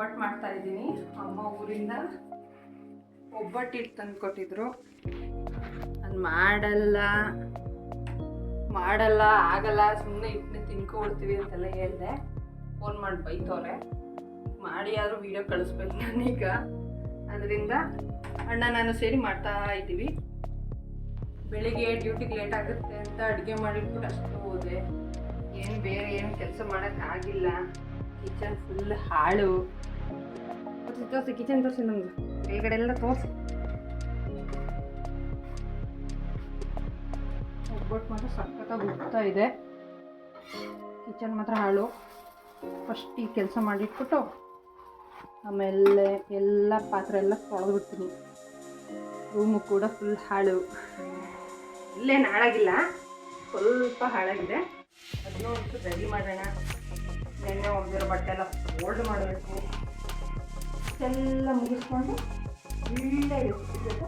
ಒಬ್ಬಟ್ಟು ಮಾಡ್ತಾ ಇದ್ದೀನಿ. ಅಮ್ಮ ಊರಿಂದ ಒಬ್ಬಟ್ಟು ಹಿಟ್ಟು ತಂದು ಕೊಟ್ಟಿದ್ರು. ಅದು ಮಾಡಲ್ಲ ಮಾಡಲ್ಲ, ಆಗಲ್ಲ ಸುಮ್ಮನೆ ಹಿಟ್ಟನ್ನ ತಿನ್ಕೊಳ್ತೀವಿ ಅಂತೆಲ್ಲ ಹೇಳ್ದೆ. ಫೋನ್ ಮಾಡಿ ಬೈತವ್ರೆ. ಮಾಡಿ ಆದರೂ ವೀಡಿಯೋ ಕಳಿಸ್ಬೇಕು ನಾನೀಗ. ಅದರಿಂದ ಅಣ್ಣ ನಾನು ಸೇರಿ ಮಾಡ್ತಾ ಇದ್ದೀವಿ. ಬೆಳಿಗ್ಗೆ ಡ್ಯೂಟಿಗೆ ಲೇಟ್ ಆಗುತ್ತೆ ಅಂತ ಅಡುಗೆ ಮಾಡಿಟ್ಬಿಟ್ಟು ಅಷ್ಟು ಹೋದೆ. ಏನು ಬೇರೆ ಏನು ಕೆಲಸ ಮಾಡೋಕ್ಕಾಗಿಲ್ಲ ಕಿಚನ್ ಫುಲ್ ಹಾಳು. ತೋರಿಸಿ ತೋರಿಸಿ ಕಿಚನ್ ತೋರಿಸಿ ನಮ್ಗೆ. ಕೆಳಗಡೆ ಎಲ್ಲ ತೋರಿಸಿ. ಒಬ್ಬಟ್ಟು ಮಾತ್ರ ಸಖತ್ತಾಗಿ ಹೋಗ್ತಾ ಇದೆ. ಕಿಚನ್ ಮಾತ್ರ ಹಾಳು. ಫಸ್ಟ್ ಈ ಕೆಲಸ ಮಾಡಿಟ್ಬಿಟ್ಟು ಆಮೇಲೆ ಎಲ್ಲ ಪಾತ್ರೆ ಎಲ್ಲ ತೊಳೆದ್ಬಿಡ್ತೀನಿ ರೂಮು ಕೂಡ ಫುಲ್ ಹಾಳು. ಇಲ್ಲೇನು ಹಾಳಾಗಿಲ್ಲ. ಸ್ವಲ್ಪ ಹಾಳಾಗಿದೆ. ಅದನ್ನೂ ರೆಡಿ ಮಾಡೋಣ. ನೆನ್ನೆ ಒಗೆದಿರೋ ಬಟ್ಟೆ ಎಲ್ಲ ಫೋಲ್ಡ್ ಮಾಡಬೇಕು ಎಲ್ಲ ಮುಗಿಸ್ಕೊಂಡು ಒಳ್ಳೆ ಜೊತೆ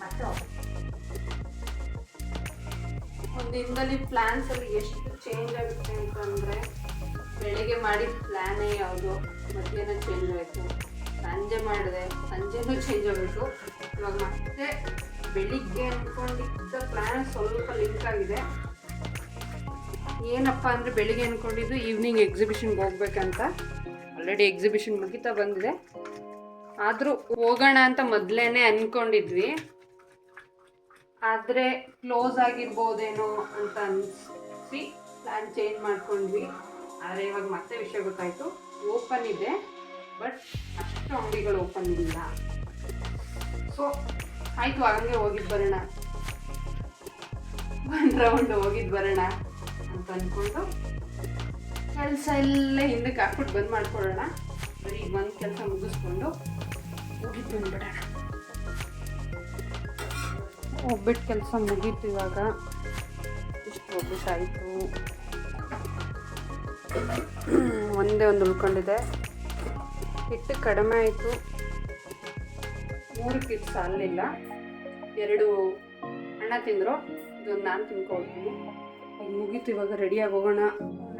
ಮತ್ತೆ. ಒಂದು ದಿನದಲ್ಲಿ ಪ್ಲ್ಯಾನ್ಸ್ ಅಲ್ಲಿ ಎಷ್ಟು ಚೇಂಜ್ ಆಗುತ್ತೆ ಅಂತಂದರೆ ಬೆಳಿಗ್ಗೆ ಮಾಡಿದ ಪ್ಲ್ಯಾನೇ ಯಾವುದು? ಮಧ್ಯಾಹ್ನ ಚೇಂಜ್ ಆಯಿತು. ಸಂಜೆ ಮಾಡಿದೆ. ಸಂಜೆನೂ ಚೇಂಜ್ ಆಗಬೇಕು ಇವಾಗ ಮತ್ತೆ ಬೆಳಿಗ್ಗೆ ಅಂದ್ಕೊಂಡಿದ್ದ ಪ್ಲ್ಯಾನ್ ಸ್ವಲ್ಪ ಲಿಂಕ್ ಆಗಿದೆ. ಏನಪ್ಪ ಅಂದರೆ ಬೆಳಿಗ್ಗೆ ಅಂದ್ಕೊಂಡಿದ್ದು ಈವ್ನಿಂಗ್ ಎಕ್ಸಿಬಿಷನ್ಗೆ ಹೋಗ್ಬೇಕಂತ. ಆಲ್ರೆಡಿ ಎಕ್ಸಿಬಿಷನ್ ಮುಗಿತಾ ಬಂದಿದೆ. ಆದರೂ ಹೋಗೋಣ ಅಂತ ಮೊದಲೇ ಅಂದ್ಕೊಂಡಿದ್ವಿ ಆದರೆ ಕ್ಲೋಸ್ ಆಗಿರ್ಬೋದೇನೋ ಅಂತ ಅನಿಸಿ ಪ್ಲಾನ್ ಚೇಂಜ್ ಮಾಡ್ಕೊಂಡ್ವಿ. ಆದರೆ ಇವಾಗ ಮತ್ತೆ ವಿಷಯ ಗೊತ್ತಾಯ್ತು. ಓಪನ್ ಇದೆ, ಬಟ್ ಅಷ್ಟು ಅಂಗಡಿಗಳು ಓಪನ್ ಇಲ್ಲ. ಸೊ ಆಯಿತು, ಹಂಗೆ ಹೋಗಿದ್ದು ಬರೋಣ. ಒಂದು ರೌಂಡ್ ಹೋಗಿದ್ದು ಬರೋಣ ಅಂತ ಅಂದ್ಕೊಂಡು ಕೆಲಸ ಎಲ್ಲ ಹಿಂದಕ್ಕೆ ಹಾಕ್ಬಿಟ್ಟು ಬಂದ್ ಮಾಡ್ಕೊಳ್ಳೋಣ. ಬರೀ ಒಂದು ಕೆಲಸ ಮುಗಿಸ್ಕೊಂಡು ಬಂದ್ಬಿಡೋಣ ಒಬ್ಬಿಟ್ಟು ಕೆಲಸ ಮುಗೀತು ಇವಾಗ. ಇಷ್ಟು ಒಬ್ಬಿಟ್ಟಾಯಿತು ಒಂದೇ ಒಂದು ಉಳ್ಕೊಂಡಿದೆ. ಹಿಟ್ಟು ಕಡಿಮೆ ಆಯಿತು. ಮೂರು ಹಿಟ್ಟು ಸಾಲಿಲ್ಲ ಎರಡು ಅಣ್ಣ ತಿಂದರು. ಇದೊಂದು ನಾನು ತಿನ್ಕೊಳ್ತೀನಿ. ಅದು ಮುಗೀತು, ಇವಾಗ ರೆಡಿಯಾಗಿ ಹೋಗೋಣ.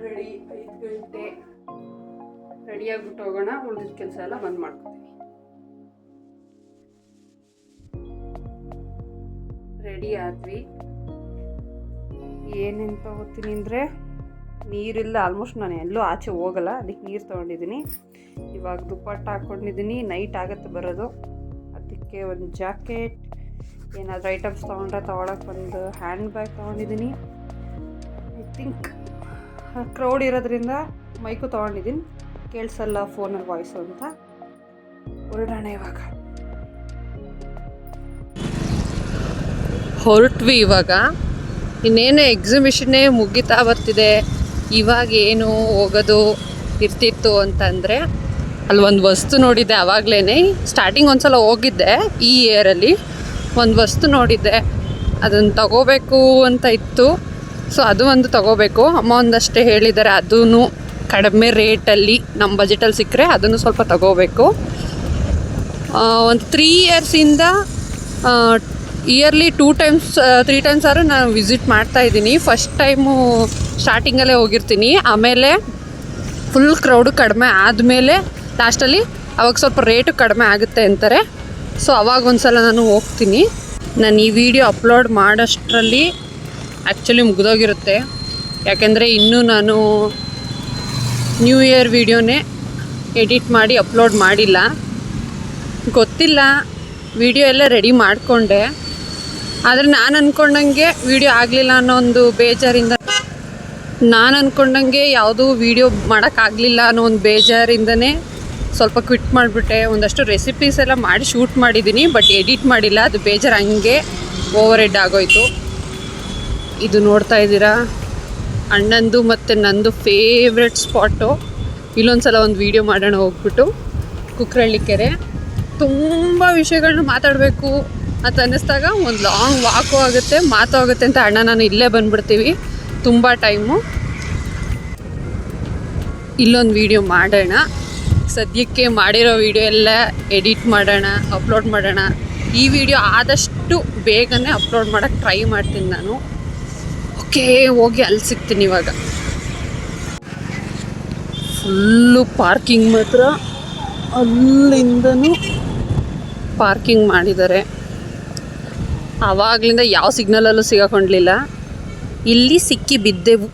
ರೆಡಿ ಐದು ಗಂಟೆ. ರೆಡಿಯಾಗಿಬಿಟ್ಟು ಹೋಗೋಣ. ಉಳಿದ ಕೆಲಸ ಎಲ್ಲ ಬಂದ್ ಮಾಡ್ಕೊತೀವಿ ರೆಡಿ ಆದ್ವಿ. ಏನೇನು ತಗೋತೀನಿ ಅಂದರೆ ನೀರಿಲ್ಲ ಆಲ್ಮೋಸ್ಟ್ ನಾನು ಎಲ್ಲೂ ಆಚೆ ಹೋಗಲ್ಲ, ಅದಕ್ಕೆ ನೀರು ತೊಗೊಂಡಿದ್ದೀನಿ. ಇವಾಗ ದುಪ್ಪಟ್ಟ ಹಾಕ್ಕೊಂಡಿದ್ದೀನಿ ನೈಟ್ ಆಗುತ್ತೆ ಬರೋದು. ಅದಕ್ಕೆ ಒಂದು ಜಾಕೆಟ್ ಏನಾದರೂ ಐಟಮ್ಸ್ ತೊಗೊಂಡ್ರೆ ತೊಗೊಳಕ್ಕೆ ಒಂದು ಹ್ಯಾಂಡ್ ಬ್ಯಾಗ್ ತೊಗೊಂಡಿದ್ದೀನಿ. ಐ ಥಿಂಕ್ ಕ್ರೌಡ್ ಇರೋದ್ರಿಂದ ಮೈಕು ತೊಗೊಂಡಿದ್ದೀನಿ. ಕೇಳಿಸಲ್ಲ ಫೋನಲ್ಲಿ ವಾಯ್ಸು ಅಂತ. ಹೊರಡೋಣ ಇವಾಗ. ಹೊರಟ್ವಿ ಇವಾಗ. ಇನ್ನೇನು ಎಕ್ಸಿಬಿಷನ್ನೇ ಮುಗಿತಾ ಬರ್ತಿದೆ. ಇವಾಗ ಏನು ಹೋಗೋದು ಇರ್ತಿತ್ತು ಅಂತಂದರೆ ಅಲ್ಲಿ ಒಂದು ವಸ್ತು ನೋಡಿದ್ದೆ ಆವಾಗಲೇ ಸ್ಟಾರ್ಟಿಂಗ್ ಒಂದ್ಸಲ ಹೋಗಿದ್ದೆ ಈ ಇಯರಲ್ಲಿ ಒಂದು ವಸ್ತು ನೋಡಿದ್ದೆ. ಅದನ್ನು ತಗೋಬೇಕು ಅಂತ ಇತ್ತು. ಸೊ ಅದು ಒಂದು ತಗೋಬೇಕು. ಅಮ್ಮ ಒಂದಷ್ಟೇ ಹೇಳಿದ್ದಾರೆ. ಅದೂ ಕಡಿಮೆ ರೇಟಲ್ಲಿ ನಮ್ಮ ಬಜೆಟಲ್ಲಿ ಸಿಕ್ಕರೆ ಅದನ್ನು ಸ್ವಲ್ಪ ತಗೋಬೇಕು. ಒಂದು three ಇಯರ್ಸಿಂದ yearly two times three times ಆದರೂ ನಾನು ವಿಸಿಟ್ ಮಾಡ್ತಾ ಇದ್ದೀನಿ. ಫಸ್ಟ್ ಟೈಮು ಸ್ಟಾರ್ಟಿಂಗಲ್ಲೇ ಹೋಗಿರ್ತೀನಿ. ಆಮೇಲೆ ಫುಲ್ ಕ್ರೌಡು ಕಡಿಮೆ ಆದಮೇಲೆ ಲಾಸ್ಟಲ್ಲಿ ಅವಾಗ ಸ್ವಲ್ಪ ರೇಟು ಕಡಿಮೆ ಆಗುತ್ತೆ ಅಂತಾರೆ. ಸೊ ಅವಾಗ ಒಂದ್ಸಲ ನಾನು ಹೋಗ್ತೀನಿ. ನಾನು ಈ ವಿಡಿಯೋ ಅಪ್ಲೋಡ್ ಮಾಡೋಷ್ಟರಲ್ಲಿ ಆ್ಯಕ್ಚುಲಿ ಮುಗಿದೋಗಿರುತ್ತೆ. ಯಾಕೆಂದರೆ ಇನ್ನೂ ನಾನು ನ್ಯೂ ಇಯರ್ ವಿಡಿಯೋನೇ ಎಡಿಟ್ ಮಾಡಿ ಅಪ್ಲೋಡ್ ಮಾಡಿಲ್ಲ. ಗೊತ್ತಿಲ್ಲ. ವಿಡಿಯೋ ಎಲ್ಲ ರೆಡಿ ಮಾಡಿಕೊಂಡೆ. ಆದರೆ ನಾನು ಅಂದ್ಕೊಂಡಂಗೆ ವಿಡಿಯೋ ಆಗಲಿಲ್ಲ ಅನ್ನೋ ಒಂದು ಬೇಜಾರಿಂದ ನಾನು ಅಂದ್ಕೊಂಡಂಗೆ ಯಾವುದೂ ವಿಡಿಯೋ ಮಾಡೋಕ್ಕಾಗಲಿಲ್ಲ ಅನ್ನೋ ಒಂದು ಬೇಜಾರಿಂದನೇ ಸ್ವಲ್ಪ ಕ್ವಿಟ್ ಮಾಡಿಬಿಟ್ಟೆ. ಒಂದಷ್ಟು ರೆಸಿಪೀಸ್ ಎಲ್ಲ ಮಾಡಿ ಶೂಟ್ ಮಾಡಿದ್ದೀನಿ ಬಟ್ ಎಡಿಟ್ ಮಾಡಿಲ್ಲ. ಅದು ಬೇಜಾರು ಹಂಗೆ ಓವರ್ ಎಡ್ ಆಗೋಯ್ತು. ಇದು ನೋಡ್ತಾ ಇದ್ದೀರಾ? ಅಣ್ಣಂದು ಮತ್ತು ನಂದು ಫೇವ್ರೆಟ್ ಸ್ಪಾಟು ಇಲ್ಲೊಂದು ಸಲ ಒಂದು ವೀಡಿಯೋ ಮಾಡೋಣ ಹೋಗ್ಬಿಟ್ಟು. ಕುಕ್ರಳ್ಳಿ ಕೆರೆ ತುಂಬ ವಿಷಯಗಳನ್ನ ಮಾತಾಡಬೇಕು. ಅಂತ ಅನ್ನಿಸ್ದಾಗ ಒಂದು ಲಾಂಗ್ ವಾಕು ಆಗುತ್ತೆ, ಮಾತು ಆಗುತ್ತೆ ಅಂತ ಅಣ್ಣ ನಾನು ಇಲ್ಲೇ ಬಂದ್ಬಿಡ್ತೀವಿ. ತುಂಬ ಟೈಮು ಇಲ್ಲೊಂದು ವಿಡಿಯೋ ಮಾಡೋಣ. ಸದ್ಯಕ್ಕೆ ಮಾಡಿರೋ ವೀಡಿಯೋ ಎಲ್ಲ ಎಡಿಟ್ ಮಾಡೋಣ ಅಪ್ಲೋಡ್ ಮಾಡೋಣ. ಈ ವಿಡಿಯೋ ಆದಷ್ಟು ಬೇಗನೆ ಅಪ್ಲೋಡ್ ಮಾಡೋಕ್ಕೆ ಟ್ರೈ ಮಾಡ್ತೀನಿ ನಾನು. ಓಕೆ, ಹೋಗಿ ಅಲ್ಲಿ ಸಿಗ್ತೀನಿ ಇವಾಗ. ಫುಲ್ಲು ಪಾರ್ಕಿಂಗ್ ಮಾತ್ರ ಅಲ್ಲಿಂದನೂ ಪಾರ್ಕಿಂಗ್ ಮಾಡಿದ್ದಾರೆ. ಆವಾಗಲಿಂದ ಯಾವ ಸಿಗ್ನಲಲ್ಲೂ ಸಿಗಾಕೊಂಡ್ಲಿಲ್ಲ. ಇಲ್ಲಿ ಸಿಕ್ಕಿ ಬಿದ್ದೆವು.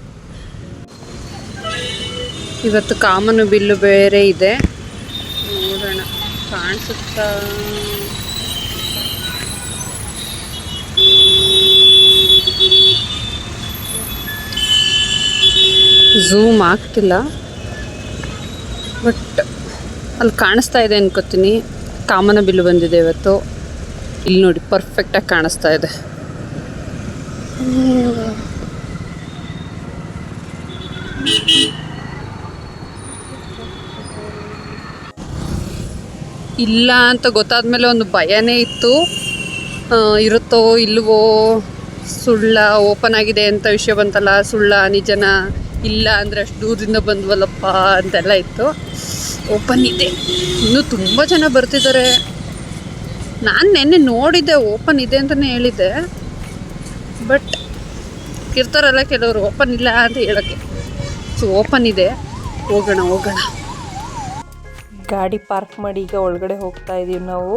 ಇವತ್ತು ಕಾಮನು ಬಿಲ್ಲು ಬೇರೆ ಇದೆ. ನೋಡೋಣ, ಕಾಣಿಸುತ್ತಾ? ಝೂಮ್ ಆಗ್ತಿಲ್ಲ. ಬಟ್ ಅಲ್ಲಿ ಕಾಣಿಸ್ತಾ ಇದೆ ಅನ್ಕೋತೀನಿ. ಕಾಮನ ಬಿಲ್ಲು ಬಂದಿದೆ ಇವತ್ತು. ಇಲ್ಲಿ ನೋಡಿ ಪರ್ಫೆಕ್ಟಾಗಿ ಕಾಣಿಸ್ತಾ ಇದೆ. ಇಲ್ಲ ಅಂತ ಗೊತ್ತಾದ್ಮೇಲೆ ಒಂದು ಭಯನೇ ಇತ್ತು. ಇರುತ್ತೋ ಇಲ್ವೋ, ಸುಳ್ಳ ಓಪನ್ ಆಗಿದೆ ಅಂತ ವಿಷಯ ಬಂತಲ್ಲ, ಸುಳ್ಳ ನಿಜನ ಇಲ್ಲ ಅಂದರೆ ಅಷ್ಟು ದೂರದಿಂದ ಬಂದ್ವಲ್ಲಪ್ಪ ಅಂತೆಲ್ಲ ಇತ್ತು. ಓಪನ್ ಇದೆ. ಇನ್ನೂ ತುಂಬ ಜನ ಬರ್ತಿದ್ದಾರೆ. ನಾನು ನಿನ್ನೆ ನೋಡಿದ್ದೆ, ಓಪನ್ ಇದೆ ಅಂತಲೇ ಹೇಳಿದ್ದೆ. ಬಟ್ ಇರ್ತಾರಲ್ಲ ಕೆಲವರು ಓಪನ್ ಇಲ್ಲ ಅಂತ ಹೇಳೋಕ್ಕೆ. ಸೊ ಓಪನ್ ಇದೆ. ಹೋಗೋಣ ಹೋಗೋಣ. ಗಾಡಿ ಪಾರ್ಕ್ ಮಾಡಿ ಈಗ ಒಳಗಡೆ ಹೋಗ್ತಾ ಇದ್ದೀವಿ ನಾವು.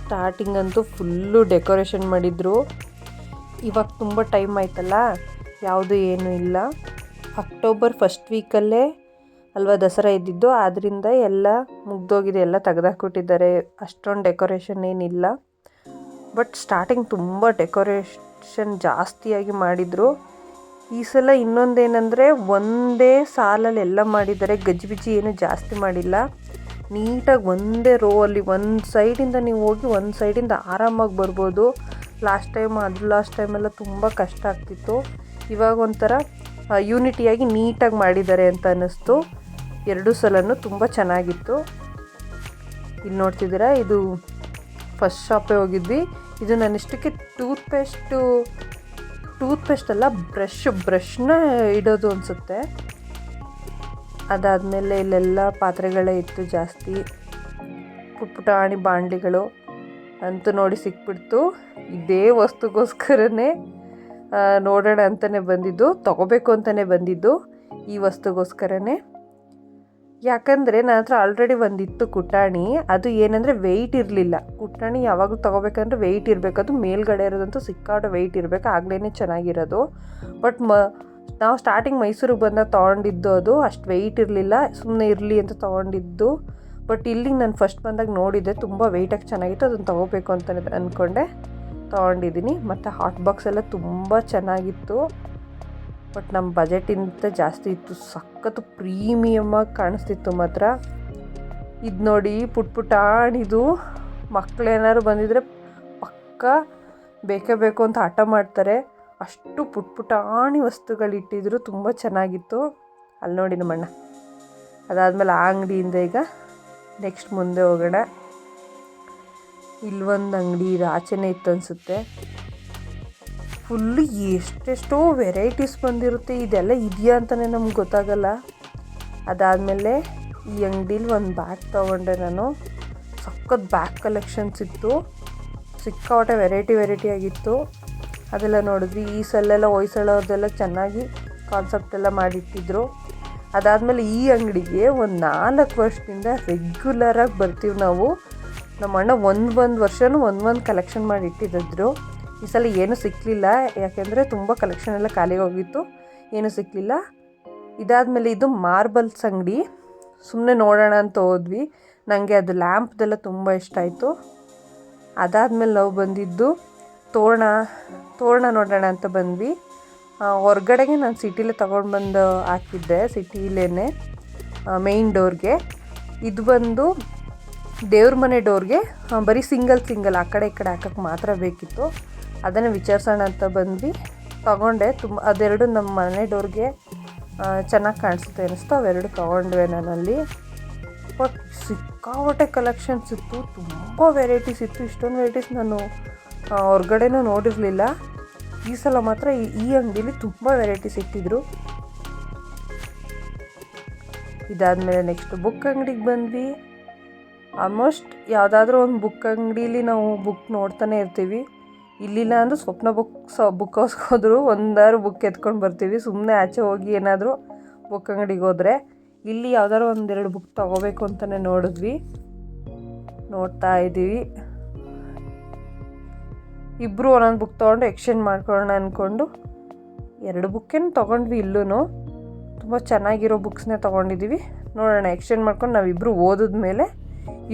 ಸ್ಟಾರ್ಟಿಂಗ್ ಅಂತೂ ಫುಲ್ಲು ಡೆಕೋರೇಷನ್ ಮಾಡಿದರು. ಇವಾಗ ತುಂಬ ಟೈಮ್ ಆಯ್ತಲ್ಲ, ಯಾವುದು ಏನೂ ಇಲ್ಲ. ಅಕ್ಟೋಬರ್ ಫಸ್ಟ್ ವೀಕಲ್ಲೇ ಅಲ್ವಾ ದಸರಾ ಇದ್ದಿದ್ದು ಆದ್ದರಿಂದ ಎಲ್ಲ ಮುಗ್ದೋಗಿದೆ, ಎಲ್ಲ ತೆಗೆದಾಕ್ಬಿಟ್ಟಿದ್ದಾರೆ. ಅಷ್ಟೊಂದು ಡೆಕೋರೇಷನ್ ಏನಿಲ್ಲ. ಬಟ್ ಸ್ಟಾರ್ಟಿಂಗ್ ತುಂಬ ಡೆಕೋರೇಷನ್ ಜಾಸ್ತಿಯಾಗಿ ಮಾಡಿದರು. ಈ ಸಲ ಇನ್ನೊಂದೇನೆಂದರೆ, ಒಂದೇ ಸಾಲಲ್ಲಿ ಎಲ್ಲ ಮಾಡಿದ್ದಾರೆ. ಗಜಿಬಿಜಿ ಏನು ಜಾಸ್ತಿ ಮಾಡಿಲ್ಲ. ನೀಟಾಗಿ ಒಂದೇ ರೋ ಅಲ್ಲಿ, ಒಂದು ಸೈಡಿಂದ ನೀವು ಹೋಗಿ, ಒಂದು ಸೈಡಿಂದ ಆರಾಮಾಗಿ ಬರ್ಬೋದು. ಲಾಸ್ಟ್ ಟೈಮ್ ಅದು ಲಾಸ್ಟ್ ಟೈಮೆಲ್ಲ ತುಂಬ ಕಷ್ಟ ಆಗ್ತಿತ್ತು. ಇವಾಗ ಒಂಥರ ಯೂನಿಟಿಯಾಗಿ ನೀಟಾಗಿ ಮಾಡಿದ್ದಾರೆ ಅಂತ ಅನ್ನಿಸ್ತು. ಎರಡೂ ಸಲನೂ ತುಂಬ ಚೆನ್ನಾಗಿತ್ತು. ಇಲ್ಲಿ ನೋಡ್ತಿದ್ದೀರಾ? ಇದು ಫಸ್ಟ್ ಶಾಪೇ ಹೋಗಿದ್ವಿ. ಇದು ನಾನು ಇಷ್ಟಕ್ಕೆ ಟೂತ್ ಪೇಸ್ಟು ಟೂತ್ ಪೇಸ್ಟ್ ಅಲ್ಲ ಬ್ರಷ್ ಬ್ರಷ್ನ ಇಡೋದು ಅನಿಸುತ್ತೆ. ಅದಾದಮೇಲೆ ಇಲ್ಲೆಲ್ಲ ಪಾತ್ರೆಗಳೇ ಇತ್ತು ಜಾಸ್ತಿ. ಪುಟ್ ಪುಟಾಣಿ ಬಾಂಡ್ಲಿಗಳು ಅಂತೂ ನೋಡಿ ಸಿಕ್ಬಿಡ್ತು. ಇದೇ ವಸ್ತುಗೋಸ್ಕರನೇ ನೋಡೋಣ ಅಂತಲೇ ಬಂದಿದ್ದು, ತಗೋಬೇಕು ಅಂತಲೇ ಬಂದಿದ್ದು ಈ ವಸ್ತುಗೋಸ್ಕರನೇ. ಯಾಕಂದರೆ ನನ್ನ ಹತ್ರ ಆಲ್ರೆಡಿ ಒಂದಿತ್ತು ಕುಟಾಣಿ. ಅದು ಏನಂದರೆ ವೆಯ್ಟ್ ಇರಲಿಲ್ಲ. ಕುಟಾಣಿ ಯಾವಾಗಲೂ ತೊಗೋಬೇಕಂದ್ರೆ ವೆಯ್ಟ್ ಇರಬೇಕು. ಅದು ಮೇಲ್ಗಡೆ ಇರೋದಂತೂ ಸಿಕ್ಕಾಟ ವೆಯ್ಟ್ ಇರಬೇಕು. ಆಗ್ಲೇ ಚೆನ್ನಾಗಿರೋದು. ಬಟ್ ಮ, ನಾವು ಸ್ಟಾರ್ಟಿಂಗ್ ಮೈಸೂರಿಗೆ ಬಂದಾಗ ತೊಗೊಂಡಿದ್ದು ಅದು. ಅಷ್ಟು ವೆಯ್ಟ್ ಇರಲಿಲ್ಲ. ಸುಮ್ಮನೆ ಇರಲಿ ಅಂತ ತೊಗೊಂಡಿದ್ದು. ಬಟ್ ಇಲ್ಲಿಗೆ ನಾನು ಫಸ್ಟ್ ಬಂದಾಗ ನೋಡಿದ್ದೆ, ತುಂಬ ವೆಯ್ಟಾಗಿ ಚೆನ್ನಾಗಿತ್ತು. ಅದನ್ನು ತೊಗೋಬೇಕು ಅಂತ ಅಂದ್ಕೊಂಡೆ ತೊಗೊಂಡಿದ್ದೀನಿ. ಮತ್ತು ಹಾಟ್ ಬಾಕ್ಸ್ ಎಲ್ಲ ತುಂಬ ಚೆನ್ನಾಗಿತ್ತು. ಬಟ್ ನಮ್ಮ ಬಜೆಟಿಂತ ಜಾಸ್ತಿ ಇತ್ತು ಸಖತ್ತು ಪ್ರೀಮಿಯಮ್ಮಾಗಿ ಕಾಣಿಸ್ತಿತ್ತು ಮಾತ್ರ. ಇದು ನೋಡಿ ಪುಟ್ ಪುಟಾಣಿದು ಮಕ್ಕಳೇನಾದ್ರು ಬಂದಿದ್ರೆ ಪಕ್ಕ ಬೇಕೇ ಬೇಕು ಅಂತ ಹಠ ಮಾಡ್ತಾರೆ. ಅಷ್ಟು ಪುಟ್ ಪುಟಾಣಿ ವಸ್ತುಗಳಿಟ್ಟಿದ್ರು ತುಂಬ ಚೆನ್ನಾಗಿತ್ತು. ಅಲ್ಲಿ ನೋಡಿ ನಮ್ಮಣ್ಣ. ಅದಾದಮೇಲೆ ಆ ಅಂಗಡಿಯಿಂದ ಈಗ ನೆಕ್ಸ್ಟ್ ಮುಂದೆ ಹೋಗೋಣ. ಇಲ್ಲೊಂದು ಅಂಗಡಿ ಇದು ಆಚೆನೇ ಇತ್ತು ಅನಿಸುತ್ತೆ. ಫುಲ್ಲು ಎಷ್ಟೆಷ್ಟೋ ವೆರೈಟೀಸ್ ಬಂದಿರುತ್ತೆ. ಇದೆಲ್ಲ ಇದೆಯಾ ಅಂತಲೇ ನಮ್ಗೆ ಗೊತ್ತಾಗಲ್ಲ. ಅದಾದಮೇಲೆ ಈ ಅಂಗಡೀಲಿ ಒಂದು ಬ್ಯಾಗ್ ತೊಗೊಂಡೆ ನಾನು. ಸಖತ್ ಬ್ಯಾಗ್ ಕಲೆಕ್ಷನ್ಸ್ ಇತ್ತು. ಸಿಕ್ಕಾಪಟ್ಟೆ ವೆರೈಟಿ ವೆರೈಟಿ ಆಗಿತ್ತು. ಅದೆಲ್ಲ ನೋಡಿದ್ವಿ. ಈ ಸಲೆಲ್ಲ ಹೊಯ್ಸಳವ್ರದ್ದೆಲ್ಲ ಚೆನ್ನಾಗಿ ಕಾನ್ಸೆಪ್ಟ್ ಎಲ್ಲ ಮಾಡಿಟ್ಟಿದ್ರು. ಅದಾದಮೇಲೆ ಈ ಅಂಗಡಿಗೆ ಒಂದು ನಾಲ್ಕು ವರ್ಷದಿಂದ ರೆಗ್ಯುಲರಾಗಿ ಬರ್ತೀವಿ ನಾವು. ನಮ್ಮ ಅಣ್ಣ ಒಂದು ಒಂದು ವರ್ಷನೂ ಒಂದು ಒಂದು ಕಲೆಕ್ಷನ್ ಮಾಡಿ ಇಟ್ಟಿದ್ರು ಈ ಸಲ ಏನೂ ಸಿಕ್ಕಲಿಲ್ಲ ಯಾಕೆಂದರೆ ತುಂಬ ಕಲೆಕ್ಷನ್ ಎಲ್ಲ ಖಾಲಿಗೆ ಹೋಗಿತ್ತು. ಏನೂ ಸಿಕ್ಕಲಿಲ್ಲ ಇದಾದಮೇಲೆ ಇದು ಮಾರ್ಬಲ್ಸ್ ಅಂಗಡಿ ಸುಮ್ಮನೆ ನೋಡೋಣ ಅಂತ ಹೋದ್ವಿ. ನನಗೆ ಅದು ಲ್ಯಾಂಪ್ದೆಲ್ಲ ತುಂಬ ಇಷ್ಟ ಆಯಿತು. ಅದಾದಮೇಲೆ ನಾವು ಬಂದಿದ್ದು ತೋರಣ ತೋರಣ ನೋಡೋಣ ಅಂತ ಬಂದ್ವಿ. ಹೊರಗಡೆಗೆ ನಾನು ಸಿಟಿಲೇ ತೊಗೊಂಡು ಬಂದು ಹಾಕಿದ್ದೆ ಸಿಟಿಲೇ ಮೇಯ್ನ್ ಡೋರ್ಗೆ ಇದು ಬಂದು ದೇವ್ರ ಮನೆ ಡೋರ್ಗೆ ಬರೀ ಸಿಂಗಲ್ ಸಿಂಗಲ್ ಆ ಕಡೆ, ಈ ಕಡೆ ಹಾಕಕ್ಕೆ ಮಾತ್ರ ಬೇಕಿತ್ತು. ಅದನ್ನು ವಿಚಾರಿಸೋಣ ಅಂತ ಬಂದ್ವಿ. ತಗೊಂಡೆ ತುಂಬ, ಅದೆರಡು ನಮ್ಮ ಮನೆ ಡೋರ್ಗೆ ಚೆನ್ನಾಗಿ ಕಾಣಿಸುತ್ತೆ ಅನ್ನಿಸ್ತು. ಅವೆರಡು ತೊಗೊಂಡ್ವೆ ನಾನಲ್ಲಿ. ಬಟ್ ಸಿಕ್ಕಾಪಟ್ಟೆ ಕಲೆಕ್ಷನ್ಸ್ ಇತ್ತು. ತುಂಬ ವೆರೈಟೀಸ್ ಇತ್ತು. ಇಷ್ಟೊಂದು ವೆರೈಟೀಸ್ ನಾನು ಹೊರ್ಗಡೆನೂ ನೋಡಿರಲಿಲ್ಲ. ಈ ಸಲ ಮಾತ್ರ ಈ ಈ ಅಂಗಡೀಲಿ ತುಂಬ ವೆರೈಟೀಸ್ ಇಟ್ಟಿದ್ರು. ಇದಾದಮೇಲೆ ನೆಕ್ಸ್ಟ್ ಬುಕ್ ಅಂಗಡಿಗೆ ಬಂದ್ವಿ. ಆಲ್ಮೋಸ್ಟ್ ಯಾವುದಾದ್ರೂ ಒಂದು ಬುಕ್ ಅಂಗಡೀಲಿ ನಾವು ಬುಕ್ ನೋಡ್ತಾನೆ ಇರ್ತೀವಿ. ಇಲ್ಲಿಲ್ಲ ಅಂದ್ರೆ ಸ್ವಪ್ನ ಬುಕ್ಸ್ ಬುಕ್ ಹೌಸ್ಗೆ ಹೋದ್ರು ಒಂದಾರು ಬುಕ್ ಎತ್ಕೊಂಡು ಬರ್ತೀವಿ. ಸುಮ್ಮನೆ ಆಚೆ ಹೋಗಿ ಏನಾದರೂ ಬುಕ್ ಅಂಗಡಿಗೆ ಹೋದರೆ ಇಲ್ಲಿ ಯಾವ್ದಾದ್ರು ಒಂದೆರಡು ಬುಕ್ ತೊಗೋಬೇಕು ಅಂತಲೇ ನೋಡಿದ್ವಿ. ನೋಡ್ತಾ ಇದ್ದೀವಿ. ಇಬ್ಬರು ಒಂದೊಂದು ಬುಕ್ ತೊಗೊಂಡು ಎಕ್ಸ್ಚೇಂಜ್ ಮಾಡ್ಕೊಳ್ಳೋಣ ಅಂದ್ಕೊಂಡು ಎರಡು ಬುಕ್ಕೇನು ತೊಗೊಂಡ್ವಿ ಇಲ್ಲೂ ತುಂಬ ಚೆನ್ನಾಗಿರೋ ಬುಕ್ಸ್ನೇ ತೊಗೊಂಡಿದ್ದೀವಿ ನೋಡೋಣ ಎಕ್ಸ್ಚೇಂಜ್ ಮಾಡ್ಕೊಂಡು ನಾವಿಬ್ಬರು ಓದಿದ್ಮೇಲೆ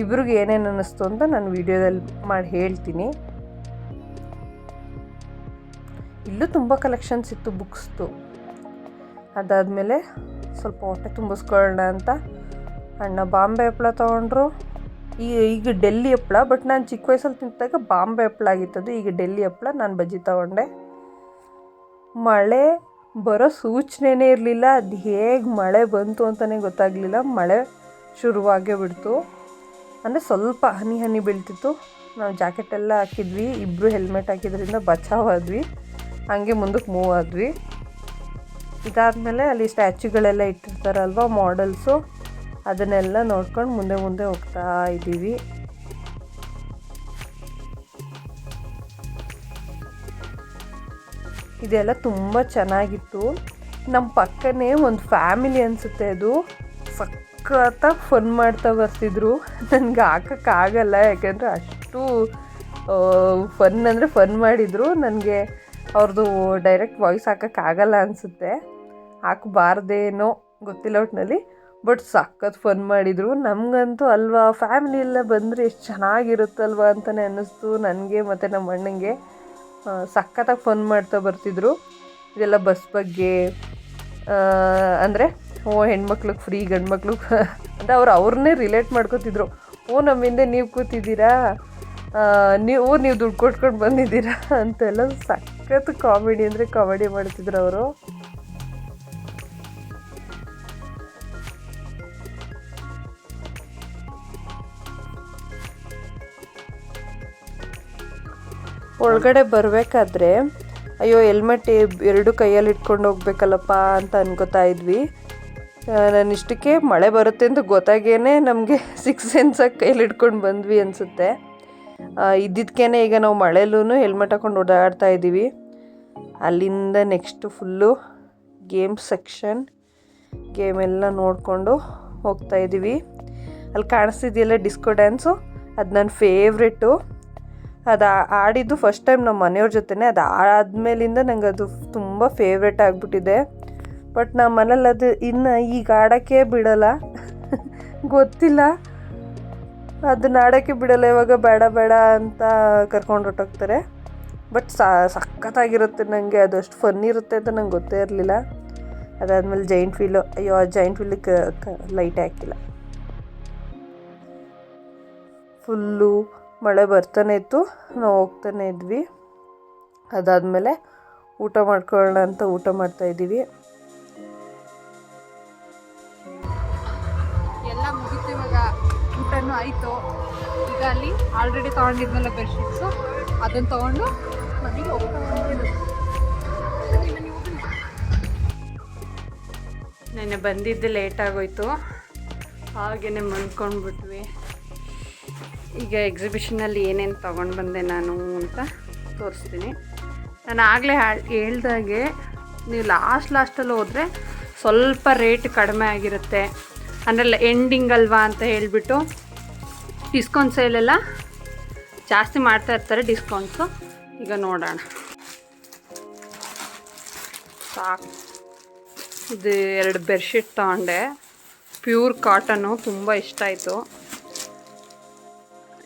ಇಬ್ರಿಗೆ ಏನೇನು ಅನ್ನಿಸ್ತು ಅಂತ ನಾನು ವಿಡಿಯೋದಲ್ಲಿ ಮಾಡಿ ಹೇಳ್ತೀನಿ. ಇಲ್ಲೂ ತುಂಬ ಕಲೆಕ್ಷನ್ಸ್ ಇತ್ತು ಬುಕ್ಸ್ದು ಅದಾದಮೇಲೆ ಸ್ವಲ್ಪ ಹೊಟ್ಟೆ ತುಂಬಿಸ್ಕೊಳ್ಳೋಣ ಅಂತ ಅಣ್ಣ ಬಾಂಬೆ ಹಪ್ಪಳ ತೊಗೊಂಡ್ರು. ಈಗ ಈಗ ಡೆಲ್ಲಿ ಹಪ್ಪಳ ಬಟ್ ನಾನು ಚಿಕ್ಕ ವಯಸ್ಸಲ್ಲಿ ತಿಂತಾಗ ಬಾಂಬೆ ಹಪ್ಪಳ ಆಗಿತ್ತದು, ಈಗ ಡೆಲ್ಲಿ ಹಪ್ಪಳ ನಾನು ಬಜ್ಜಿ ತೊಗೊಂಡೆ. ಮಳೆ ಬರೋ ಸೂಚನೆನೇ ಇರಲಿಲ್ಲ, ಅದು ಹೇಗೆ ಮಳೆ ಬಂತು ಅಂತಲೇ ಗೊತ್ತಾಗಲಿಲ್ಲ. ಮಳೆ ಶುರುವಾಗೇ ಬಿಡ್ತು. ಅಂದರೆ ಸ್ವಲ್ಪ ಹನಿ ಹನಿ ಬೀಳ್ತಿತ್ತು. ನಾವು ಜಾಕೆಟ್ ಎಲ್ಲ ಹಾಕಿದ್ವಿ ಇಬ್ಬರು ಹೆಲ್ಮೆಟ್ ಹಾಕಿದ್ರಿಂದ ಬಚಾವಾದ್ವಿ ಹಾಗೆ ಮುಂದಕ್ಕೆ ಮೂವ್ ಆದ್ವಿ. ಇದಾದಮೇಲೆ ಅಲ್ಲಿ ಸ್ಟ್ಯಾಚ್ಯುಗಳೆಲ್ಲ ಇಟ್ಟಿರ್ತಾರಲ್ವ ಮಾಡಲ್ಸು ಅದನ್ನೆಲ್ಲ ನೋಡ್ಕೊಂಡು ಮುಂದೆ ಮುಂದೆ ಹೋಗ್ತಾ ಇದ್ದೀವಿ. ಇದೆಲ್ಲ ತುಂಬ ಚೆನ್ನಾಗಿತ್ತು. ನಮ್ಮ ಪಕ್ಕನೇ ಒಂದು ಫ್ಯಾಮಿಲಿ ಅನಿಸುತ್ತೆ ಅದು. ಸಖತ್ತಾಗಿ ಫನ್ ಮಾಡ್ತಾ ಬರ್ತಿದ್ರು. ನನಗೆ ಹಾಕೋಕ್ಕಾಗಲ್ಲ ಯಾಕೆಂದರೆ ಅಷ್ಟು ಫನ್ ಅಂದರೆ ಫನ್ ಮಾಡಿದರು. ನನಗೆ ಅವ್ರದ್ದು ಡೈರೆಕ್ಟ್ ವಾಯ್ಸ್ ಹಾಕೋಕ್ಕಾಗಲ್ಲ ಅನಿಸುತ್ತೆ. ಹಾಕಬಾರ್ದೇನೋ ಗೊತ್ತಿಲ್ಲ ಒಟ್ಟಿನಲ್ಲಿ ಬಟ್ ಸಖತ್ ಫನ್ ಮಾಡಿದರು. ನಮಗಂತೂ ಅಲ್ವಾ ಫ್ಯಾಮಿಲಿ ಎಲ್ಲ ಬಂದರೆ ಎಷ್ಟು ಚೆನ್ನಾಗಿರುತ್ತಲ್ವ ಅಂತಲೇ ಅನ್ನಿಸ್ತು ನನಗೆ ಮತ್ತು ನಮ್ಮ ಅಣ್ಣಂಗೆ. ಸಖತ್ತಾಗಿ ಫನ್ ಮಾಡ್ತಾ ಬರ್ತಿದ್ರು. ಇದೆಲ್ಲ ಬಸ್ ಬಗ್ಗೆ ಅಂದರೆ, ಓ ಹೆಣ್ಮಕ್ಳಿಗೆ ಫ್ರೀ ಗಂಡ್ಮಕ್ಳಿಗೆ ಅಂತ ಅವ್ರು ಅವ್ರನ್ನೇ ರಿಲೇಟ್ ಮಾಡ್ಕೋತಿದ್ರು. ಓ ನಮ್ಮ ಹಿಂದೆ ನೀವು ಕೂತಿದ್ದೀರಾ? ನೀವು ನೀವು ದುಡ್ಡು ಕೊಟ್ಕೊಂಡು ಬಂದಿದ್ದೀರಾ ಅಂತೆಲ್ಲ ಸಖತ್ ಕಾಮಿಡಿ ಅಂದರೆ ಕಾಮಿಡಿ ಮಾಡ್ತಿದ್ರು ಅವರು. ಒಳಗಡೆ ಬರಬೇಕಾದ್ರೆ, ಅಯ್ಯೋ, ಹೆಲ್ಮೆಟ್ ಎರಡು ಕೈಯಲ್ಲಿ ಇಟ್ಕೊಂಡು ಹೋಗ್ಬೇಕಲ್ಲಪ್ಪ ಅಂತ ಅನ್ಕೋತಾ ಇದ್ವಿ. ನಾನು ಇಷ್ಟಕ್ಕೆ ಮಳೆ ಬರುತ್ತೆ ಅಂತ ಗೊತ್ತಾಗೇನೆ ನಮಗೆ ಸಿಕ್ಸ್ ಸೆನ್ಸಾಗಿ ಕೈಯಲ್ಲಿ ಇಟ್ಕೊಂಡು ಬಂದ್ವಿ ಅನಿಸುತ್ತೆ. ಇದ್ದಿದ್ದಕ್ಕೇನೆ ಈಗ ನಾವು ಮಳೆಲೂ ಹೆಲ್ಮೆಟ್ ಹಾಕೊಂಡು ಓಡಾಡ್ತಾ ಇದ್ದೀವಿ. ಅಲ್ಲಿಂದ next full game section game ಎಲ್ಲ ನೋಡಿಕೊಂಡು ಹೋಗ್ತಾ ಇದ್ದೀವಿ. ಅಲ್ಲಿ ಕಾಣಿಸ್ತಿದೆಯಲ್ಲ ಡಿಸ್ಕೋ ಡ್ಯಾನ್ಸು ಅದು ನನ್ನ ಫೇವ್ರೆಟ್ಟು ಅದು ಆಡಿದ್ದು ಫಸ್ಟ್ ಟೈಮ್ ನಮ್ಮ ಮನೆಯವ್ರ ಜೊತೆನೇ. ಅದು ಆದಮೇಲಿಂದ ನಂಗೆ ಅದು ತುಂಬ ಫೇವ್ರೆಟ್ ಆಗಿಬಿಟ್ಟಿದೆ. ಬಟ್ ನಮ್ಮ ಮನೇಲಿ ಅದು ಇನ್ನು ಈಗ ಆಡೋಕ್ಕೆ ಬಿಡಲ್ಲ. ಗೊತ್ತಿಲ್ಲ. ಅದನ್ನ ಆಡೋಕ್ಕೆ ಬಿಡಲ್ಲ, ಇವಾಗ ಬೇಡ ಬೇಡ ಅಂತ ಕರ್ಕೊಂಡು ಹೊಟ್ಟೋಗ್ತಾರೆ ಬಟ್ ಸಖತ್ತಾಗಿರುತ್ತೆ ನನಗೆ ಅದು ಅಷ್ಟು ಫನ್ ಇರುತ್ತೆ ಅಂತ ನಂಗೆ ಗೊತ್ತೇ ಇರಲಿಲ್ಲ. ಅದಾದಮೇಲೆ ಜೈಂಟ್ ವೀಲು ಅಯ್ಯೋ, ಆ ಜೈಂಟ್ ಕ ಲೈಟೇ ಹಾಕಿಲ್ಲ. ಫುಲ್ಲು ಮಳೆ ಬರ್ತಾನೆ ಇತ್ತು, ನಾವು ಹೋಗ್ತಾನೆ ಇದ್ವಿ. ಅದಾದಮೇಲೆ ಊಟ ಮಾಡ್ಕೊಳ್ಳೋಣ ಅಂತ ಊಟ ಮಾಡ್ತಾ ಆಯಿತು. ಈಗ ಅಲ್ಲಿ ಆಲ್ರೆಡಿ ತೊಗೊಂಡಿದ್ನಲ್ಲ ಬೆಡ್ಶೀಟ್ಸು ಅದನ್ನು ತೊಗೊಂಡು ಮನೆಗೆ ಹೋಗ್ತಾ ನೆನ್ನೆ ಬಂದಿದ್ದು ಲೇಟ್ ಆಗೋಯ್ತು. ಹಾಗೇನೆ ಮಲ್ಕೊಂಡ್ಬಿಟ್ವಿ. ಈಗ ಎಕ್ಸಿಬಿಷನಲ್ಲಿ ಏನೇನು ತೊಗೊಂಡು ಬಂದೆ ನಾನು ಅಂತ ತೋರಿಸ್ತೀನಿ. ನಾನು ಆಗಲೇ ಹೇಳ್ದಾಗೆ ನೀವು ಲಾಸ್ಟ್ ಲಾಸ್ಟಲ್ಲಿ ಹೋದರೆ ಸ್ವಲ್ಪ ರೇಟ್ ಕಡಿಮೆ ಆಗಿರುತ್ತೆ. ಅಂದರೆ ಎಂಡಿಂಗ್ ಅಲ್ವಾ ಅಂತ ಹೇಳಿಬಿಟ್ಟು ಡಿಸ್ಕೌಂಟ್ ಸೇಲೆಲ್ಲ ಜಾಸ್ತಿ ಮಾಡ್ತಾ ಇರ್ತಾರೆ ಡಿಸ್ಕೌಂಟ್ಸು ಈಗ ನೋಡೋಣ. ಸಾಕು. ಇದು ಎರಡು ಬೆಡ್ಶೀಟ್ ತಗೊಂಡೆ. ಪ್ಯೂರ್ ಕಾಟನು ತುಂಬ ಇಷ್ಟ ಆಯಿತು.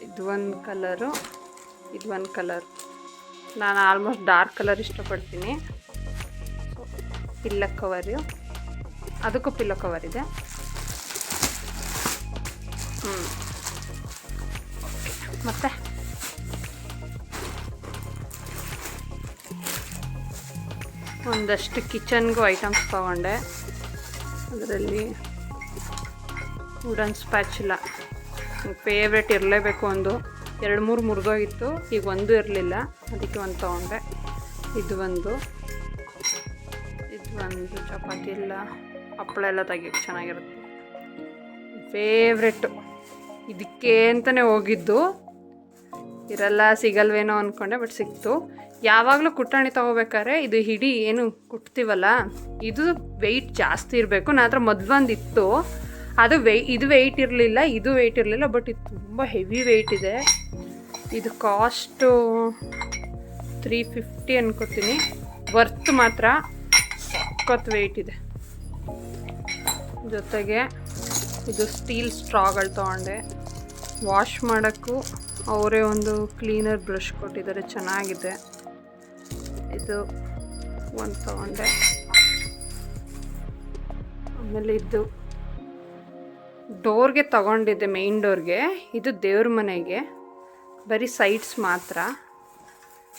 ಇದು ಒಂದು ಕಲರು ಇದು ಒಂದು ಕಲರ್ ನಾನು ಆಲ್ಮೋಸ್ಟ್ ಡಾರ್ಕ್ ಕಲರ್ ಇಷ್ಟಪಡ್ತೀನಿ. ಪಿಲ್ಲ ಕವರು ಅದಕ್ಕೂ ಪಿಲ್ಲೋ ಕವರ್ ಇದೆ. ಹ್ಞೂ ಮತ್ತೆ? ಒಂದಷ್ಟು ಕಿಚನ್ಗೂ ಐಟಮ್ಸ್ ತಗೊಂಡೆ. ಅದರಲ್ಲಿ ವುಡನ್ ಸ್ಪ್ಯಾಚುಲ. ಫೇವ್ರೆಟ್ ಇರಲೇಬೇಕು ಒಂದು. ಎರಡು ಮೂರು ಮುರಿದೋಗಿತ್ತು. ಈಗ ಒಂದು ಇರಲಿಲ್ಲ. ಅದಕ್ಕೆ ಒಂದು ತೊಗೊಂಡೆ. ಇದು ಒಂದು. ಇದು ಒಂದು ಚಪಾತಿ ಇಲ್ಲ. ಹಪ್ಪಳ ಎಲ್ಲ ತೆಗಿಯೋಕ್ಕೆ ಚೆನ್ನಾಗಿರುತ್ತೆ. ಫೇವ್ರೆಟ್ಟು ಇದಕ್ಕೆ ಅಂತಲೇ ಹೋಗಿದ್ದು. ಇರಲ್ಲ, ಸಿಗಲ್ವೇನೋ ಅಂದ್ಕೊಂಡೆ ಬಟ್ ಸಿಕ್ತು. ಯಾವಾಗಲೂ ಕುಟ್ಟಾಣಿ ತೊಗೋಬೇಕಾದ್ರೆ ಇದು ಹಿಡಿ ಏನು ಕುಟ್ತೀವಲ್ಲ, ಇದು ವೆಯ್ಟ್ ಜಾಸ್ತಿ ಇರಬೇಕು. ನನ್ನ ಹತ್ರ ಮೊದಲೊಂದಿತ್ತು ಅದು ವೆಯ್ ಇದು ವೆಯ್ಟ್ ಇರಲಿಲ್ಲ, ಇದು ವೆಯ್ಟ್ ಇರಲಿಲ್ಲ ಬಟ್ ಇದು ತುಂಬ ಹೆವಿ ವೆಯ್ಟ್ ಇದೆ. ಇದು ಕಾಸ್ಟು ತ್ರೀ ಫಿಫ್ಟಿ ಅನ್ಕೋತೀನಿ. ವರ್ತ್ ಮಾತ್ರ ಸಖತ್ ವೆಯ್ಟ್ ಇದೆ. ಜೊತೆಗೆ ಇದು ಸ್ಟೀಲ್ ಸ್ಟ್ರಾಗಳು ತೊಗೊಂಡೆ. ವಾಶ್ ಮಾಡೋಕ್ಕೂ ಅವರೇ ಒಂದು ಕ್ಲೀನರ್ ಬ್ರಷ್ ಕೊಟ್ಟಿದ್ದಾರೆ, ಚೆನ್ನಾಗಿದೆ. ಇದು ಒಂದು ತಗೊಂಡೆ ಆಮೇಲೆ ಇದು ಡೋರ್ಗೆ ತಗೊಂಡಿದ್ದೆ ಮೇನ್ ಡೋರ್ಗೆ ಇದು ದೇವ್ರ ಮನೆಗೆ. ಬರೀ ಸೈಡ್ಸ್ ಮಾತ್ರ.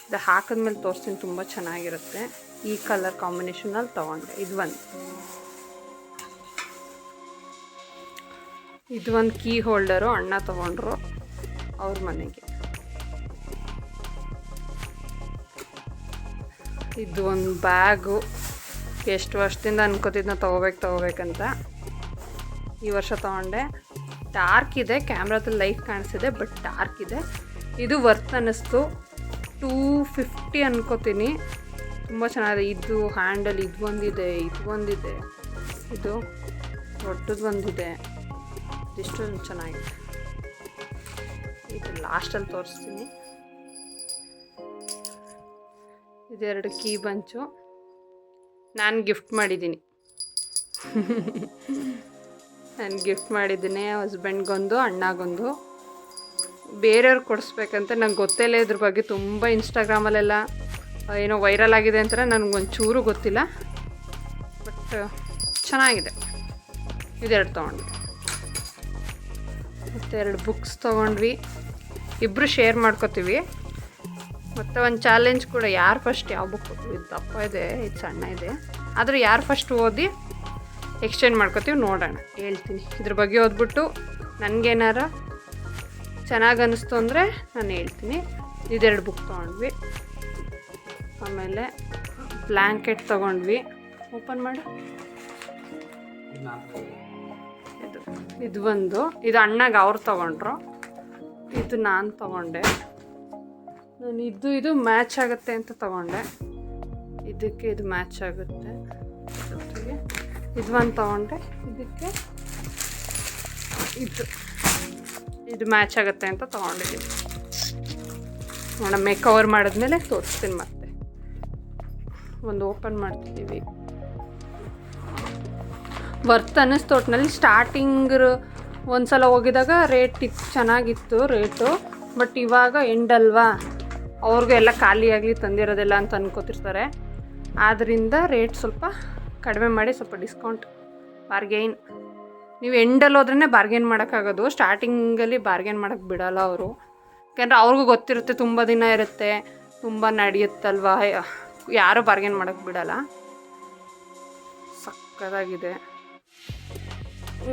ಇದು ಹಾಕಿದ್ಮೇಲೆ ತೋರಿಸ್ತೀನಿ, ತುಂಬ ಚೆನ್ನಾಗಿರುತ್ತೆ. ಈ ಕಲರ್ ಕಾಂಬಿನೇಷನಲ್ಲಿ ತೊಗೊಂಡೆ. ಇದು ಒಂದು ಇದು ಒಂದು ಕೀ ಹೋಲ್ಡರು ಅಣ್ಣ ತೊಗೊಂಡ್ರು. ಅವ್ರ ಮನೆಗೆ. ಇದು ಒಂದು ಬ್ಯಾಗು. ಎಷ್ಟು ವರ್ಷದಿಂದ ಅನ್ಕೋತಿದ್ನ ತೊಗೋಬೇಕು ತೊಗೋಬೇಕಂತ ಈ ವರ್ಷ ತೊಗೊಂಡೆ. ಡಾರ್ಕ್ ಇದೆ ಕ್ಯಾಮ್ರಾದಲ್ಲಿ ಲೈಟ್ ಕಾಣಿಸಿದೆ ಬಟ್ ಡಾರ್ಕ್ ಇದೆ. ಇದು ವರ್ತ್ ಅನ್ನಿಸ್ತು. ಟೂ ಫಿಫ್ಟಿ ಅನ್ಕೋತೀನಿ. ತುಂಬ ಚೆನ್ನಾಗಿದೆ. ಇದು ಹ್ಯಾಂಡಲ್ ಇದು ಒಂದಿದೆ ಇದು ಒಂದಿದೆ. ಇದು ದೊಡ್ಡದು ಒಂದಿದೆ. ಇಷ್ಟೊಂದು ಚೆನ್ನಾಗಿದೆ. ಇದು ಲಾಸ್ಟಲ್ಲಿ ತೋರಿಸ್ತೀನಿ. ಇದೆರಡು ಕೀ ಬಂಚು. ನಾನು ಗಿಫ್ಟ್ ಮಾಡಿದ್ದೀನಿ. ನಾನು ಗಿಫ್ಟ್ ಮಾಡಿದ್ದೀನಿ ಹಸ್ಬೆಂಡ್ಗೊಂದು ಅಣ್ಣಗೊಂದು ಬೇರೆಯವ್ರು ಕೊಡಿಸ್ಬೇಕಂತ ನಂಗೆ ಗೊತ್ತೇ ಇದ್ರ ಬಗ್ಗೆ. ತುಂಬ ಇನ್ಸ್ಟಾಗ್ರಾಮಲ್ಲೆಲ್ಲ ಏನೋ ವೈರಲ್ ಆಗಿದೆ ಅಂತ ನನಗೊಂಚೂರು ಗೊತ್ತಿಲ್ಲ. ಬಟ್ ಚೆನ್ನಾಗಿದೆ. ಇದೆರಡು ತೊಗೊಂಡ್ವಿ. ಮತ್ತೆ ಎರಡು ಬುಕ್ಸ್ ತೊಗೊಂಡ್ವಿ. ಇಬ್ಬರು ಶೇರ್ ಮಾಡ್ಕೋತೀವಿ. ಮತ್ತು ಒಂದು ಚಾಲೆಂಜ್ ಕೂಡ ಯಾರು ಫಸ್ಟ್ ಯಾವ ಬುಕ್ ಇದು ದಪ್ಪ ಇದೆ ಇದು ಸಣ್ಣ ಇದೆ. ಆದರೂ ಯಾರು ಫಸ್ಟ್ ಓದಿ ಎಕ್ಸ್ಚೇಂಜ್ ಮಾಡ್ಕೋತೀವಿ ನೋಡೋಣ. ಹೇಳ್ತೀನಿ. ಇದ್ರ ಬಗ್ಗೆ ಓದ್ಬಿಟ್ಟು ನನಗೇನಾರ ಚೆನ್ನಾಗಿ ಅನ್ನಿಸ್ತು ಅಂದರೆ ನಾನು ಹೇಳ್ತೀನಿ. ಇದೆರಡು ಬುಕ್ ತೊಗೊಂಡ್ವಿ. ಆಮೇಲೆ ಬ್ಲ್ಯಾಂಕೆಟ್ ತೊಗೊಂಡ್ವಿ. ಓಪನ್ ಮಾಡು. ಇದು ಇದು ಒಂದು. ಇದು ಅಣ್ಣಗೆ ಅವ್ರು ತೊಗೊಂಡ್ರು. ಇದು ನಾನು ತೊಗೊಂಡೆ. ನಾನು ಇದು ಇದು ಮ್ಯಾಚ್ ಆಗುತ್ತೆ ಅಂತ ತಗೊಂಡೆ. ಇದಕ್ಕೆ ಇದು ಮ್ಯಾಚ್ ಆಗುತ್ತೆ. ಜೊತೆಗೆ ಇದು ಒಂದು ತಗೊಂಡೆ. ಇದಕ್ಕೆ ಇದು ಇದು ಮ್ಯಾಚ್ ಆಗುತ್ತೆ ಅಂತ ತೊಗೊಂಡಿದ್ದೀನಿ. ನೋಡಮ್ಮೆ ಕವರ್ ಮಾಡಿದ್ಮೇಲೆ ತೋರಿಸ್ತೀನಿ ಮತ್ತೆ. ಒಂದು ಓಪನ್ ಮಾಡ್ತಿದ್ದೀವಿ. ವರ್ತ್ ಅನ್ನಿಸ್ತೋಟ್ನಲ್ಲಿ ಸ್ಟಾರ್ಟಿಂಗ್ ಒಂದು ಸಲ ಹೋಗಿದಾಗ ರೇಟ್ ಇತ್ತು ಚೆನ್ನಾಗಿತ್ತು ರೇಟು ಬಟ್ ಇವಾಗ ಎಂಡಲ್ವಾ ಅವ್ರಿಗೂ ಎಲ್ಲ ಖಾಲಿಯಾಗಲಿ ತಂದಿರೋದಿಲ್ಲ ಅಂತ ಅನ್ಕೋತಿರ್ತಾರೆ. ಆದ್ದರಿಂದ ರೇಟ್ ಸ್ವಲ್ಪ ಕಡಿಮೆ ಮಾಡಿ ಸ್ವಲ್ಪ ಡಿಸ್ಕೌಂಟ್ ಬಾರ್ಗೇನ್ ನೀವು ಎಂಡಲ್ಲಿ ಹೋದ್ರೆ ಬಾರ್ಗೇನ್ ಮಾಡೋಕ್ಕಾಗೋದು. ಸ್ಟಾರ್ಟಿಂಗಲ್ಲಿ ಬಾರ್ಗೇನ್ ಮಾಡೋಕ್ಕೆ ಬಿಡೋಲ್ಲ ಅವರು. ಯಾಕಂದ್ರೆ ಅವ್ರಿಗೂ ಗೊತ್ತಿರುತ್ತೆ ತುಂಬ ದಿನ ಇರುತ್ತೆ, ತುಂಬ ನಡೆಯುತ್ತಲ್ವ, ಯಾರೂ ಬಾರ್ಗೇನ್ ಮಾಡೋಕ್ಕೆ ಬಿಡೋಲ್ಲ. ಸಕ್ಕತ್ತಾಗಿದೆ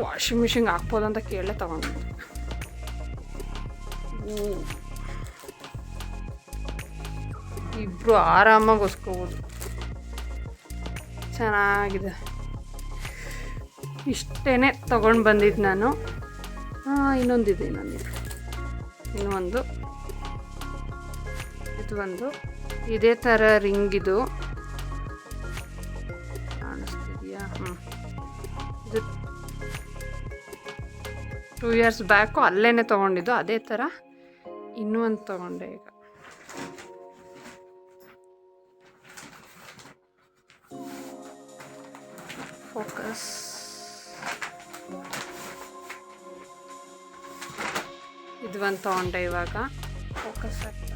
ವಾಷಿಂಗ್ ಮಿಷಿನ್ಗೆ ಹಾಕ್ಬೋದು ಅಂತ ಕೇಳೇ ತಗೊಂಡಿದ್ದೆ. ಇಬ್ಬರು ಆರಾಮಾಗಿ ಹೊಸ್ಕೋಬೋದು ಚೆನ್ನಾಗಿದೆ. ಇಷ್ಟೇ ತಗೊಂಡು ಬಂದಿದ್ದು ನಾನು. ಇನ್ನೊಂದಿದೆ ಇನ್ನೊಂದಿದೆ. ಇನ್ನೊಂದು ಇದು ಒಂದು. ಇದೇ ಥರ ರಿಂಗ್ ಟೂ ಇಯರ್ಸ್ ಬ್ಯಾಕು ಅಲ್ಲೇ ತೊಗೊಂಡಿದ್ದು, ಅದೇ ಥರ ಇನ್ನೂ ಒಂದು ತೊಗೊಂಡೆ ಈಗ. ಫೋಕಸ್ ಇದು ಒಂದು ತೊಗೊಂಡೆ ಇವಾಗ. ಫೋಕಸ್ ಆಗ್ತದೆ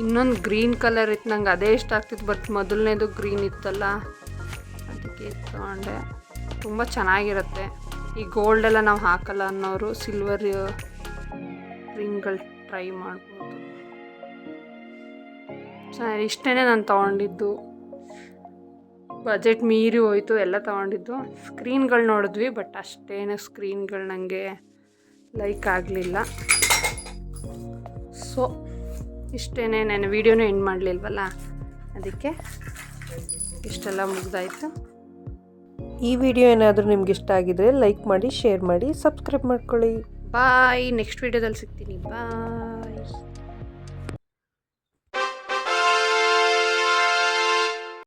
ಇನ್ನೊಂದು ಗ್ರೀನ್ ಕಲರ್ ಇತ್ತು ನಂಗೆ ಅದೇ ಇಷ್ಟ ಆಗ್ತಿತ್ತು ಬಟ್ ಮೊದಲನೇದು ಗ್ರೀನ್ ಇತ್ತಲ್ಲ, ಅದಕ್ಕೆ ತೊಗೊಂಡೆ. ತುಂಬ ಚೆನ್ನಾಗಿರುತ್ತೆ. ಈ ಗೋಲ್ಡೆಲ್ಲ ನಾವು ಹಾಕಲ್ಲ ಅನ್ನೋರು ಸಿಲ್ವರ್ ರಿಂಗ್ಗಳು ಟ್ರೈ ಮಾಡ್ಬೋದು. ಇಷ್ಟೇ ನಾನು ತೊಗೊಂಡಿದ್ದು. ಬಜೆಟ್ ಮೀರಿ ಹೋಯ್ತು, ಎಲ್ಲ ತೊಗೊಂಡಿದ್ದು. ಸ್ಕ್ರೀನ್ಗಳು ನೋಡಿದ್ವಿ ಬಟ್ ಅಷ್ಟೇನು ಸ್ಕ್ರೀನ್ಗಳು ನನಗೆ ಲೈಕ್ ಆಗಲಿಲ್ಲ. ಸೊ ಇಷ್ಟೇ ನಾನು ವೀಡಿಯೋನೂ ಎಂಡ್ ಮಾಡಲಿಲ್ವಲ್ಲ? ಅದಕ್ಕೆ ಇಷ್ಟೆಲ್ಲ ಮುಗ್ದಾಯಿತು. ಈ ವಿಡಿಯೋ ಏನಾದರೂ ನಿಮ್ಗೆ ಇಷ್ಟ ಆಗಿದ್ರೆ ಲೈಕ್ ಮಾಡಿ ಶೇರ್ ಮಾಡಿ ಸಬ್ಸ್ಕ್ರೈಬ್ ಮಾಡ್ಕೊಳ್ಳಿ. ಬಾಯ್ ನೆಕ್ಸ್ಟ್ ವಿಡಿಯೋದಲ್ಲಿ ಸಿಗ್ತೀನಿ. ಬಾಯ್